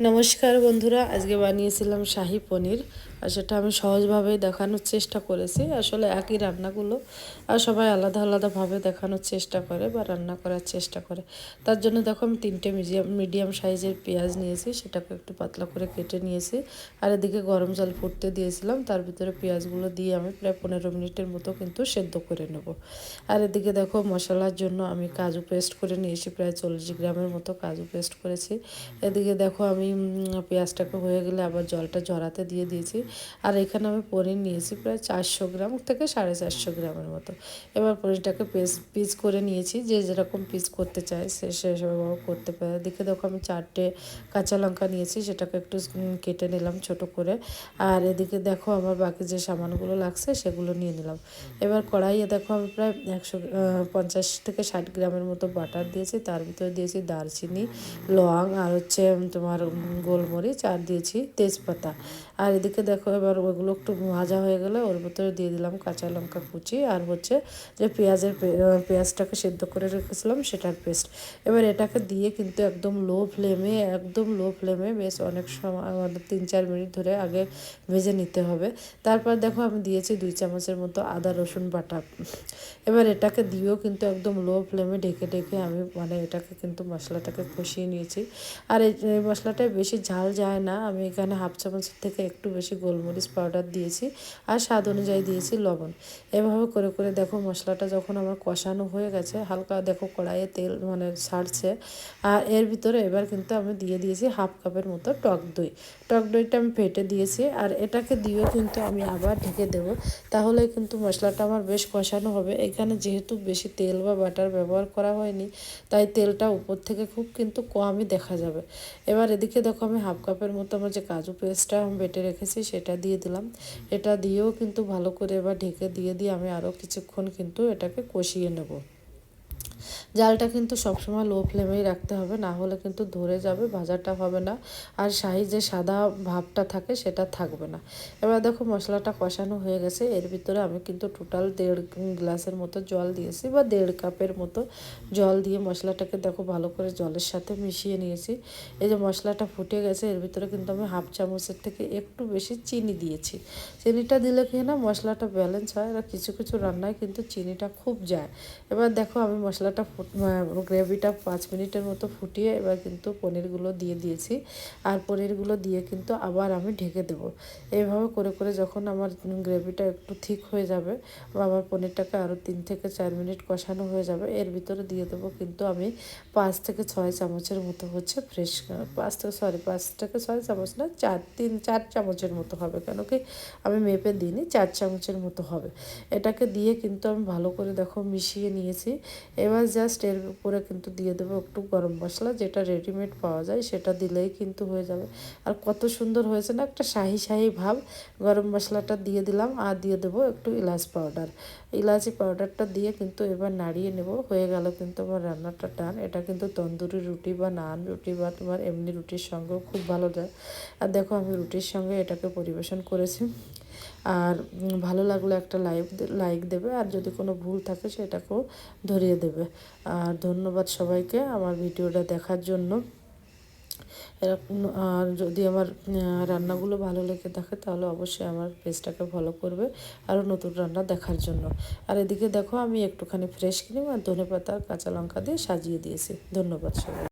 নমস্কার বন্ধুরা আজকে বানিয়েছিলাম শাহি পনির। আর সেটা আমি সহজভাবে দেখানোর চেষ্টা করেছি। আসলে একই রান্নাগুলো, আর সবাই আলাদা আলাদাভাবে দেখানোর চেষ্টা করে বা রান্না করার চেষ্টা করে। তার জন্য দেখো আমি তিনটে মিডিয়াম মিডিয়াম সাইজের পেঁয়াজ নিয়েছি, সেটাকে একটু পাতলা করে কেটে নিয়েছি। আর এদিকে গরম জল ফুটতে দিয়েছিলাম, তার ভিতরে পেঁয়াজগুলো দিয়ে আমি প্রায় পনেরো মিনিটের মতো কিন্তু সেদ্ধ করে নেব। আর এদিকে দেখো মশলার জন্য আমি কাজু পেস্ট করে নিয়েছি, প্রায় চল্লিশ গ্রামের মতো কাজু পেস্ট করেছি। এদিকে দেখো আমি পেঁয়াজটাকে হয়ে গেলে আবার জলটা ঝরাতে দিয়ে দিয়েছি। আর এখানে আমি পনির নিয়েছি প্রায় চারশো গ্রাম থেকে সাড়ে চারশো গ্রামের মতো। এবার পনিরটাকে পিস পিস করে নিয়েছি, যে যেরকম পিস করতে চায় সে সেভাবে করতে পারে। দেখে দেখো আমি চারটে কাঁচা লঙ্কা নিয়েছি, সেটাকে একটু কেটে নিলাম ছোট করে। আর এদিকে দেখো আমার বাকি যে সামানগুলো লাগছে সেগুলো নিয়ে নিলাম। এবার কড়াইয়ে দেখো আমি প্রায় একশো পঞ্চাশ থেকে ষাট গ্রামের মতো বাটার দিয়েছি। তার ভিতরে দিয়েছি দারচিনি, লং আর হচ্ছে তোমার গোলমরিচ, আর দিয়েছি তেজপাতা। আর এদিকে দেখো এবার ওগুলো একটু ভাজা হয়ে গেলে ওর ভিতরে দিয়ে দিলাম কাঁচা লঙ্কা কুচি আর হচ্ছে যে পেঁয়াজের পেঁয়াজটাকে সেদ্ধ করে রেখেছিলাম সেটার পেস্ট এবার এটাকে দিয়ে কিন্তু একদম লো ফ্লেমে একদম লো ফ্লেমে বেশ অনেক সময় মানে তিন চার মিনিট ধরে আগে ভেজে নিতে হবে। তারপর দেখো আমি দিয়েছি দুই চামচের মতো আদা, রসুন, বাটা। এবার এটাকে দিয়েও কিন্তু একদম লো ফ্লেমে ঢেকে ঢেকে আমি মানে এটাকে কিন্তু মশলাটাকে কষিয়ে নিয়েছি। আর এই মশলাটায় বেশি ঝাল যায় না। আমি এখানে হাফ চামচের থেকে একটু বেশি গোলমরিচ পাউডার দিয়েছি আর স্বাদ অনুযায়ী দিয়েছি লবণ। এভাবে করে করে দেখো মশলাটা যখন আমার কষানো হয়ে গেছে, হালকা দেখো কড়াইয়ে তেল মানে ছাড়ছে। আর এর ভিতরে এবার কিন্তু আমি দিয়ে দিয়েছি হাফ কাপের মতো টক দই। টক দইটা আমি ফেটে দিয়েছি আর এটাকে দিয়েও কিন্তু আমি আবার ঢেকে দেব। তাহলে কিন্তু মশলাটা আমার বেশ কষানো হবে। এখানে যেহেতু বেশি তেল বা বাটার ব্যবহার করা হয়নি, তাই তেলটা উপর থেকে খুব কিন্তু কমই দেখা যাবে। এবার এদিকে দেখো আমি হাফ কাপের মতো আমার যে কাজু পেস্টটা আমি বেটে রেখেছি, সেটা দিয়ে দিলাম। এটা দিয়েও কিন্তু ভালো করে এবার ঢেকে দিয়ে দিয়ে আমি আরও কিছুক্ষণ কিন্তু এটাকে কষিয়ে নেব। জালটা কিন্তু সবসময় লো ফ্লেমেই রাখতে হবে, না হলে কিন্তু ধরে যাবে, ভাজাটা হবে না। আর শাহি যে সাদা ভাবটা থাকে সেটা থাকবে না। এবার দেখো মশলাটা কষানো হয়ে গেছে, এর ভিতরে আমি কিন্তু টোটাল দেড় গ্লাসের মতো জল দিয়েছি বা দেড় কাপের মতো জল দিয়ে মশলাটাকে দেখো ভালো করে জলের সাথে মিশিয়ে নিয়েছি। এই যে মশলাটা ফুটে গেছে, এর ভিতরে কিন্তু আমি হাফ চামচের থেকে একটু বেশি চিনি দিয়েছি। চিনিটা দিলে কি না, মশলাটা ব্যালেন্স হয় আর কিছু কিছু রান্নায় কিন্তু চিনিটা খুব যায়। এবার দেখো আমি মশলাটা গ্রেভিটা পাঁচ মিনিটের মতো ফুটিয়ে এবার কিন্তু পনিরগুলো দিয়ে দিয়েছি। আর পনিরগুলো দিয়ে কিন্তু আবার আমি ঢেকে দেবো। এইভাবে করে করে যখন আমার গ্রেভিটা একটু ঠিক হয়ে যাবে বা আমার পনিরটাকে আরও তিন থেকে চার মিনিট কষানো হয়ে যাবে, এর ভিতরে দিয়ে দেবো কিন্তু আমি পাঁচ থেকে ছয় চামচের মতো হচ্ছে ফ্রেশ পাঁচ থেকে সরি পাঁচ থেকে ছয় চামচ না, চার, তিন, চার চামচের মতো হবে। কেন কি আমি মেপে দিইনি, চার চামচের মতো হবে। এটাকে দিয়ে কিন্তু আমি ভালো করে দেখো মিশিয়ে নিয়েছি। এবার জাস্ট এর উপরে কিন্তু দিয়ে দেবো একটু গরম মশলা, যেটা রেডিমেড পাওয়া যায় সেটা দিলেই কিন্তু হয়ে যাবে। আর কত সুন্দর হয়েছে না, একটা শাহি শাহি ভাব। গরম মশলাটা দিয়ে দিলাম আর দিয়ে দেবো একটু ইলাচ পাউডার ইলাচি পাউডারটা দিয়ে কিন্তু এবার নাড়িয়ে নেব, হয়ে গেল কিন্তু আমার রান্নাটা টান এটা কিন্তু তন্দুরি রুটি বা নান রুটি বা তোমার এমনি রুটির সঙ্গেও খুব ভালো যায়। আর দেখো আমি রুটির সঙ্গে এটাকে পরিবেশন করেছি। আর ভালো লাগলে একটা লাইক লাইক দেবে আর যদি কোনো ভুল থাকে সেটাকেও ধরিয়ে দেবে। আর ধন্যবাদ সবাইকে আমার ভিডিওটা দেখার জন্য। এরকম, আর যদি আমার রান্নাগুলো ভালো লেগে থাকে তাহলে অবশ্যই আমার পেজটাকে ফলো করবে আরও নতুন রান্না দেখার জন্য। আর এদিকে দেখো আমি একটুখানি ফ্রেশ ক্রিম আর ধনে পাতা কাঁচা লঙ্কা দিয়ে সাজিয়ে দিয়েছি। ধন্যবাদ সবাই